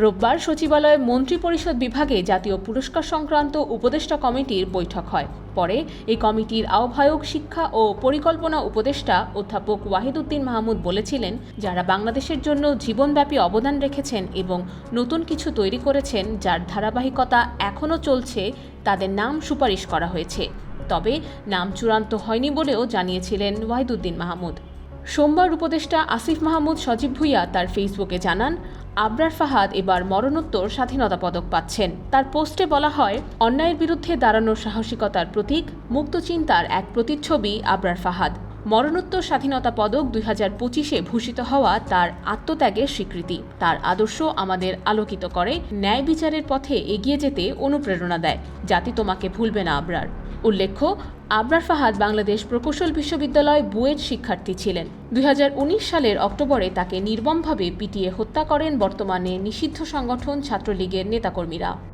রোববার সচিবালয়ে মন্ত্রিপরিষদ বিভাগে জাতীয় পুরস্কার সংক্রান্ত উপদেষ্টা কমিটির বৈঠক হয়। পরে এই কমিটির আহ্বায়ক শিক্ষা ও পরিকল্পনা উপদেষ্টা অধ্যাপক ওয়াহিদুদ্দিন মাহমুদ বলেছিলেন, যারা বাংলাদেশের জন্য জীবনব্যাপী অবদান রেখেছেন এবং নতুন কিছু তৈরি করেছেন যার ধারাবাহিকতা এখনও চলছে, তাদের নাম সুপারিশ করা হয়েছে। তবে নাম চূড়ান্ত হয়নি বলেও জানিয়েছিলেন ওয়াহিদুদ্দিন মাহমুদ। সোমবার উপদেষ্টা আসিফ মাহমুদ সজীব ভুইয়া তার ফেসবুকে জানান, আবরার ফাহাদ এবার মরণোত্তর স্বাধীনতা পদক পাচ্ছেন। তার পোস্টে বলা হয়, অন্যায়ের বিরুদ্ধে দাঁড়ানোর সাহসিকতার প্রতীক মুক্তচিন্তার এক প্রতিচ্ছবি আবরার ফাহাদ। মরণোত্তর স্বাধীনতা পদক দুই হাজার পঁচিশে ভূষিত হওয়া তার আত্মত্যাগের স্বীকৃতি। তার আদর্শ আমাদের আলোকিত করে, ন্যায় বিচারের পথে এগিয়ে যেতে অনুপ্রেরণা দেয়। জাতি তোমাকে ভুলবে না, আবরার। উল্লেখ্য, আবরার ফাহাদ বাংলাদেশ প্রকৌশল বিশ্ববিদ্যালয় বুয়েট শিক্ষার্থী ছিলেন। দুই হাজার উনিশ সালের অক্টোবরে তাকে নির্মমভাবে পিটিয়ে হত্যা করেন বর্তমানে নিষিদ্ধ সংগঠন ছাত্রলীগের নেতাকর্মীরা।